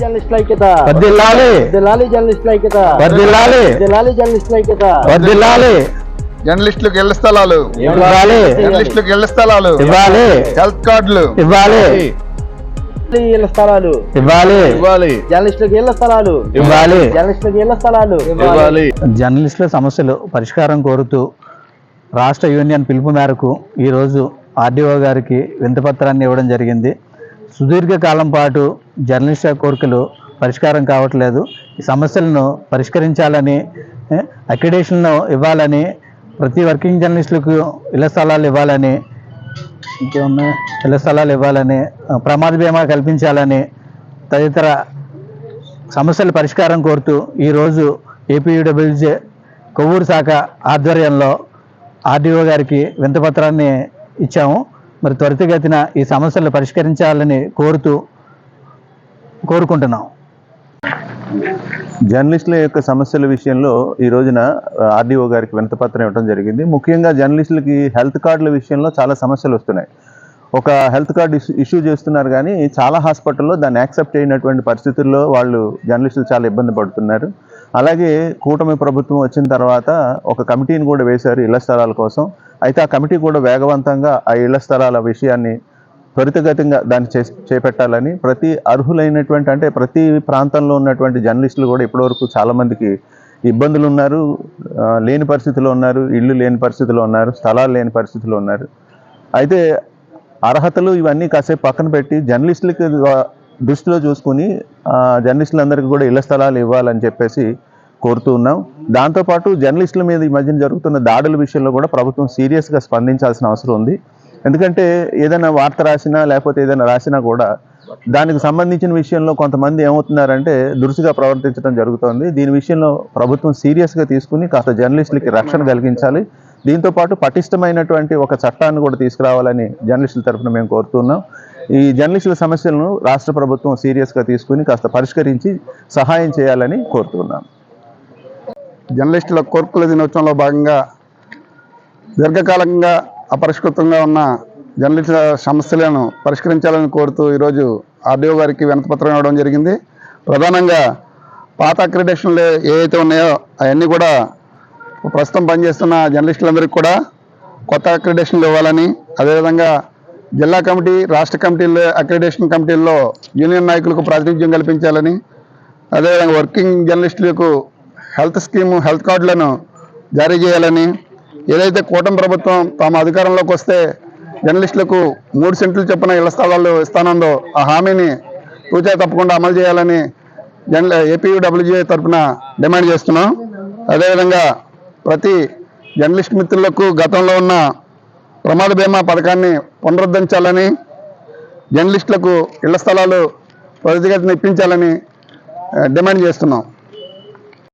జర్నలిస్టుల ఐక్యత వర్దిల్లాలి దిలాలి జర్నలిస్టుల ఐక్యత వర్దిల్లాలి దిలాలి జర్నలిస్టుల ఐక్యత వర్దిల్లాలి జర్నలిస్టులకు ఇళ్ళ స్థలాలు. ఇవ్వాలి. జర్నలిస్టులకు ఇళ్ళ స్థలాలు. ఇవ్వాలి. హెల్త్ కార్డులు. ఇవ్వాలి. ఇళ్ళ స్థలాలు. ఇవ్వాలి. ఇవ్వాలి. జర్నలిస్టులకు ఇళ్ళ స్థలాలు. ఇవ్వాలి. జర్నలిస్టులకు ఇళ్ళ స్థలాలు. ఇవ్వాలి. జర్నలిస్టుల సమస్యలు పరిష్కారం కోరుతూ రాష్ట్ర యూనియన్ పిలుపు మేరకు ఈరోజు ఆర్డీఓ గారికి వింతపత్రాన్ని ఇవ్వడం జరిగింది. సుదీర్ఘకాలం పాటు జర్నలిస్టుల కోరికలు పరిష్కారం కావట్లేదు. ఈ సమస్యలను పరిష్కరించాలని అక్రిడేషన్లు ఇవ్వాలని ప్రతి వర్కింగ్ జర్నలిస్టులకు ఇళ్ళ స్థలాలు ఇవ్వాలని ఇంకేమన్నా ఇళ్ళ స్థలాలు ఇవ్వాలని ప్రమాద బీమా కల్పించాలని తదితర సమస్యల పరిష్కారం కోరుతూ ఈరోజు ఏపీయూడబ్ల్యూజే కొవ్వూరు శాఖ ఆధ్వర్యంలో ఆర్డీఓ గారికి వింతపత్రాన్ని ఇచ్చాము. మరి త్వరితగతిన ఈ సమస్యలు పరిష్కరించాలని కోరుతూ కోరుకుంటున్నాం. జర్నలిస్టుల యొక్క సమస్యల విషయంలో ఈ రోజున ఆర్డీఓ గారికి వినతపత్రం ఇవ్వడం జరిగింది. ముఖ్యంగా జర్నలిస్టులకి హెల్త్ కార్డుల విషయంలో చాలా సమస్యలు వస్తున్నాయి. ఒక హెల్త్ కార్డు ఇష్యూ ఇష్యూ చేస్తున్నారు కానీ చాలా హాస్పిటల్లో దాన్ని యాక్సెప్ట్ అయినటువంటి పరిస్థితుల్లో వాళ్ళు జర్నలిస్టులు చాలా ఇబ్బంది పడుతున్నారు. అలాగే కూటమి ప్రభుత్వం వచ్చిన తర్వాత ఒక కమిటీని కూడా వేశారు ఇళ్ళ స్థలాల కోసం. అయితే ఆ కమిటీ కూడా వేగవంతంగా ఆ ఇళ్ళ స్థలాల విషయాన్ని త్వరితగతిగా దాన్ని చే చేపట్టాలని ప్రతి అర్హులైనటువంటి అంటే ప్రతి ప్రాంతంలో ఉన్నటువంటి జర్నలిస్టులు కూడా ఇప్పటివరకు చాలామందికి ఇబ్బందులు ఉన్నారు లేని పరిస్థితిలో ఉన్నారు. ఇళ్ళు లేని పరిస్థితిలో ఉన్నారు. స్థలాలు లేని పరిస్థితిలో ఉన్నారు. అయితే అర్హతలు ఇవన్నీ కాసేపు పక్కన పెట్టి జర్నలిస్టులకి దృష్టిలో చూసుకుని జర్నలిస్టులందరికీ కూడా ఇళ్ళ స్థలాలు ఇవ్వాలని చెప్పేసి కోరుతూ ఉన్నాం. దాంతోపాటు జర్నలిస్టుల మీద ఈ మధ్యన జరుగుతున్న దాడుల విషయంలో కూడా ప్రభుత్వం సీరియస్గా స్పందించాల్సిన అవసరం ఉంది. ఎందుకంటే ఏదైనా వార్త రాసినా లేకపోతే ఏదైనా రాసినా కూడా దానికి సంబంధించిన విషయంలో కొంతమంది ఏమవుతున్నారంటే దురుసుగా ప్రవర్తించడం జరుగుతోంది. దీని విషయంలో ప్రభుత్వం సీరియస్గా తీసుకుని కాస్త జర్నలిస్టులకి రక్షణ కలిగించాలి. దీంతో పాటు పటిష్టమైనటువంటి ఒక చట్టాన్ని కూడా తీసుకురావాలని జర్నలిస్టుల తరఫున మేము కోరుతున్నాం. ఈ జర్నలిస్టుల సమస్యలను రాష్ట్ర ప్రభుత్వం సీరియస్గా తీసుకుని కాస్త పరిష్కరించి సహాయం చేయాలని కోరుతున్నాం. జర్నలిస్టుల కోర్కుల దినోత్సవంలో భాగంగా దీర్ఘకాలంగా అపరిష్కృతంగా ఉన్న జర్నలిస్టుల సమస్యలను పరిష్కరించాలని కోరుతూ ఈరోజు ఆర్డీఓ గారికి వినతిపత్రం ఇవ్వడం జరిగింది. ప్రధానంగా పాత అక్రిడేషన్లు ఏవైతే ఉన్నాయో అవన్నీ కూడా ప్రస్తుతం పనిచేస్తున్న జర్నలిస్టులందరికీ కూడా కొత్త అక్రిడేషన్లు ఇవ్వాలని అదేవిధంగా జిల్లా కమిటీ రాష్ట్ర కమిటీల్లో అక్రిడేషన్ కమిటీల్లో యూనియన్ నాయకులకు ప్రాతినిధ్యం కల్పించాలని అదేవిధంగా వర్కింగ్ జర్నలిస్టులకు హెల్త్ స్కీము హెల్త్ కార్డులను జారీ చేయాలని ఏదైతే కూటమి ప్రభుత్వం తాము అధికారంలోకి వస్తే జర్నలిస్టులకు మూడు సెంట్లు చొప్పున ఇళ్ళ స్థలాలు ఇస్తానందో ఆ హామీని తూచా తప్పకుండా అమలు చేయాలని జర్నల్ ఏపీయూడబ్ల్యూజే తరఫున డిమాండ్ చేస్తున్నాం. అదేవిధంగా ప్రతి జర్నలిస్ట్ మిత్రులకు గతంలో ఉన్న ప్రమాద బీమా పథకాన్ని పునరుద్ధరించాలని జర్నలిస్టులకు ఇళ్ళ స్థలాలు ప్రతిగతిని ఇప్పించాలని డిమాండ్ చేస్తున్నాం.